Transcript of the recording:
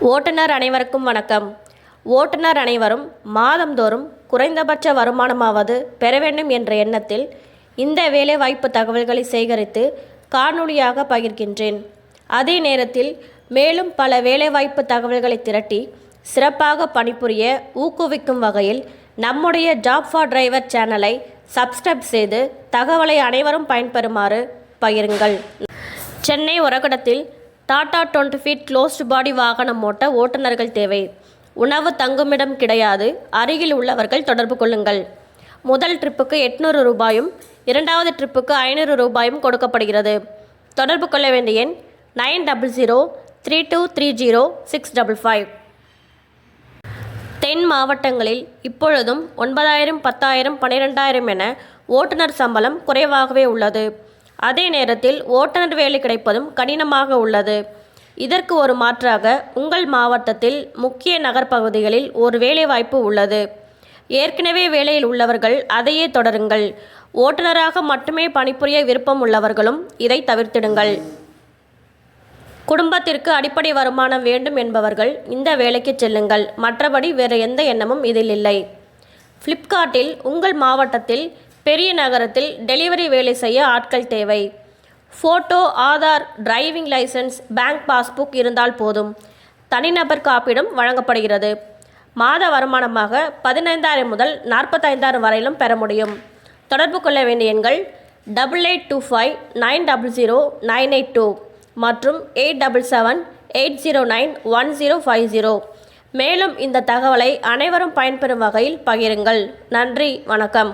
ஓட்டுநர் அனைவருக்கும் வணக்கம். ஓட்டுநர் அனைவரும் மாதந்தோறும் குறைந்தபட்ச வருமானமாவது பெற வேண்டும் என்ற எண்ணத்தில் இந்த வேலைவாய்ப்பு தகவல்களை சேகரித்து காணொளியாக பகிர்கின்றேன். அதே நேரத்தில் மேலும் பல வேலைவாய்ப்பு தகவல்களை திரட்டி சிறப்பாக பணிபுரிய ஊக்குவிக்கும் வகையில் நம்முடைய ஜாப் ஃபார் டிரைவர் சேனலை சப்ஸ்கிரைப் செய்து தகவலை அனைவரும் பயன்பெறுமாறு பகிருங்கள். Chennai உரகடத்தில் Tata twenty feet closed body வாகனம் ஓட்ட ஓட்டுநர்கள் தேவை. உணவு தங்குமிடம் கிடையாது. அருகில் உள்ளவர்கள் தொடர்பு கொள்ளுங்கள். முதல் ட்ரிப்புக்கு எட்நூறு ரூபாயும் இரண்டாவது ட்ரிப்புக்கு ஐநூறு ரூபாயும் கொடுக்கப்படுகிறது. தொடர்பு கொள்ள வேண்டிய எண் nine double zero three two three zero six double five. தென் மாவட்டங்களில் இப்பொழுதும் ஒன்பதாயிரம் பத்தாயிரம் பன்னிரெண்டாயிரம் என ஓட்டுநர் சம்பளம் குறைவாகவே உள்ளது. அதே நேரத்தில் ஓட்டுநர் வேலை கிடைப்பதும் கடினமாக உள்ளது. இதற்கு ஒரு மாற்றாக உங்கள் மாவட்டத்தில் முக்கிய நகர்ப்பகுதிகளில் ஒரு வேலைவாய்ப்பு உள்ளது. ஏற்கனவே வேலையில் உள்ளவர்கள் அதையே தொடருங்கள். ஓட்டுநராக மட்டுமே பணிபுரிய விருப்பம் உள்ளவர்களும் இதை தவிர்த்திடுங்கள். குடும்பத்திற்கு அடிப்படை வருமானம் வேண்டும் என்பவர்கள் இந்த வேலைக்கு செல்லுங்கள். மற்றபடி வேறு எந்த எண்ணமும் இதில் இல்லை. ஃப்ளிப்கார்ட்டில் உங்கள் மாவட்டத்தில் பெரிய நகரத்தில் டெலிவரி வேலை செய்ய ஆட்கள் தேவை. Photo Aadhaar driving licence bank passbook இருந்தால் போதும். தனிநபர் காப்பீடும் வழங்கப்படுகிறது. மாத வருமானமாக பதினைந்தாயிரம் முதல் நாற்பத்தைந்தாயிரம் வரையிலும் பெற முடியும். தொடர்பு கொள்ள வேண்டிய எண்கள் double eight two five nine double zero nine eight two மற்றும் eight double seven eight zero nine one zero five zero. மேலும் இந்த தகவலை அனைவரும் பயன்பெறும் வகையில் பகிருங்கள். நன்றி வணக்கம்.